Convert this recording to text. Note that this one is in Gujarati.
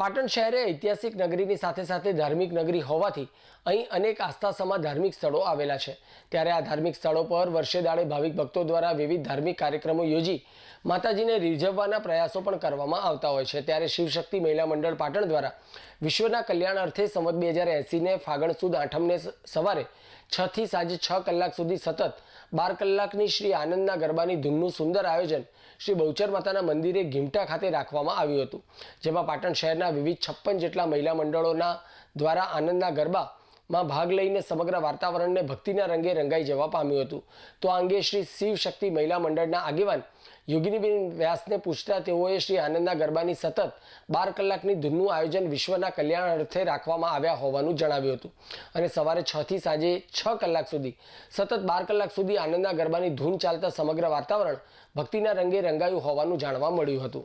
પાટણ શહેર એ ઐતિહાસિક નગરીની સાથે સાથે ધાર્મિક નગરી હોવાથી અહીં અનેક આસ્થાસમાં ધાર્મિક સ્થળો આવેલા છે. ત્યારે આ ધાર્મિક સ્થળો પર વર્ષે દાડે ભાવિક ભક્તો દ્વારા વિવિધ ધાર્મિક કાર્યક્રમો યોજી માતાજીને રીઝવવાના પ્રયાસો પણ કરવામાં આવતા હોય છે. ત્યારે શિવશક્તિ મહિલા મંડળ પાટણ દ્વારા વિશ્વના કલ્યાણ અર્થે સંવત બે હજાર એંસીને ફાગણ સુદ આઠમને સવારે છથી સાંજે છ કલાક સુધી સતત બાર કલાકની શ્રી આનંદના ગરબાની ધૂનનું સુંદર આયોજન શ્રી બહુચર માતાના મંદિરે ઘીમટા ખાતે રાખવામાં આવ્યું હતું. જેમાં પાટણ શહેરના વિવિધ છપ્પન જેટલા મહિલા મંડળોના દ્વારા આનંદના ગરબામાં ભાગ લઈને સમગ્ર વાતાવરણને ભક્તિના રંગે રંગાઈ જવા પામ્યું હતું. તો આ અંગે શ્રી શિવ શક્તિ મહિલા મંડળના આગેવાન યોગિનીબેન વ્યાસને પૂછતા તેઓએ શ્રી આનંદના ગરબાની સતત બાર કલાકની ધૂનનું આયોજન વિશ્વના કલ્યાણ અર્થે રાખવામાં આવ્યા હોવાનું જણાવ્યું હતું. અને સવારે છ થી સાંજે છ કલાક સુધી, સતત બાર કલાક સુધી આનંદના ગરબાની ધૂન ચાલતા સમગ્ર વાતાવરણ ભક્તિના રંગે રંગાયું હોવાનું જાણવા મળ્યું હતું.